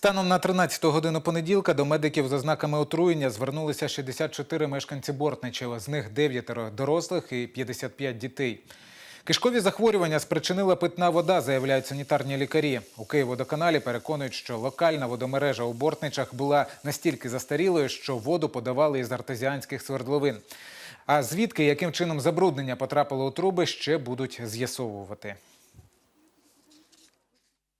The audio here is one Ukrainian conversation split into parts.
Станом на 13 годину понеділка до медиків з ознаками отруєння звернулися 64 мешканці Бортничева. З них 9 дорослих і 55 дітей. Кишкові захворювання спричинила питна вода, заявляють санітарні лікарі. У Києводоканалі переконують, що локальна водомережа у Бортничах була настільки застарілою, що воду подавали із артезіанських свердловин. А звідки, яким чином забруднення потрапило у труби, ще будуть з'ясовувати.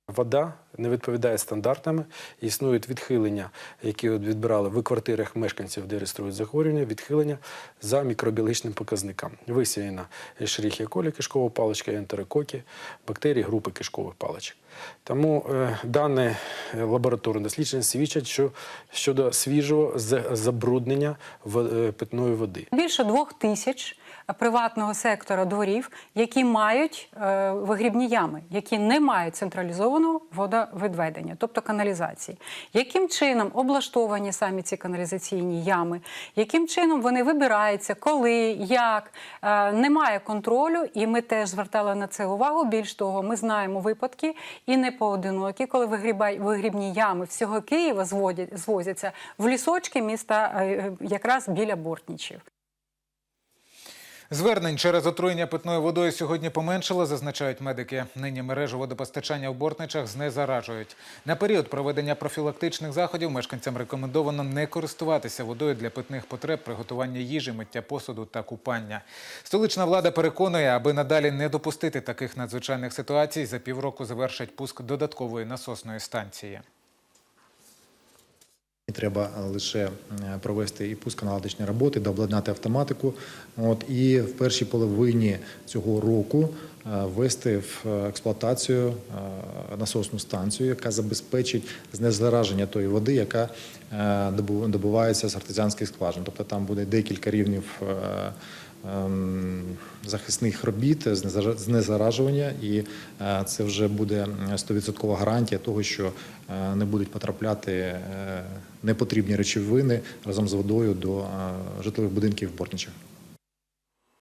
Вода не відповідає стандартам. Існують відхилення, які відбирали в квартирах мешканців, де реєструють захворювання, відхилення за мікробіологічним показникам. Висіяна шріхія колі, кишкова паличка, ентерококи, бактерії групи кишкових паличок. Тому е, дане е, лабораторне дослідження свідчать, що щодо свіжого забруднення е, питної води. Більше двох тисяч приватного сектора дворів, які мають е, вигрібні ями, які не мають централізованого водовідведення, тобто каналізації. Яким чином облаштовані самі ці каналізаційні ями, яким чином вони вибираються, коли, як Е, немає контролю, і ми теж звертали на це увагу. Більш того, ми знаємо випадки і не поодинокі, коли вигрібай- вигрібні ями всього Києва зводять, звозяться в лісочки міста е, якраз біля Бортнічів. Звернень через отруєння питною водою сьогодні поменшало, зазначають медики. Нині мережу водопостачання в Бортничах знезаражують. На період проведення профілактичних заходів мешканцям рекомендовано не користуватися водою для питних потреб, приготування їжі, миття посуду та купання. Столична влада переконує, аби надалі не допустити таких надзвичайних ситуацій, за півроку завершать пуск додаткової насосної станції. І Треба лише е, провести і пусконаладочні роботи, дообладнати автоматику. От, і в першій половині цього року е, ввести в експлуатацію е, насосну станцію, яка забезпечить знезараження тої води, яка е, добувається з артезіанських скважин. Тобто там буде декілька рівнів е, ем, захисних робіт, знезара- знезаражування, і е, це вже буде 100% гарантія того, що е, не будуть потрапляти е, непотрібні речовини разом з водою до е, житлових будинків Бортничах.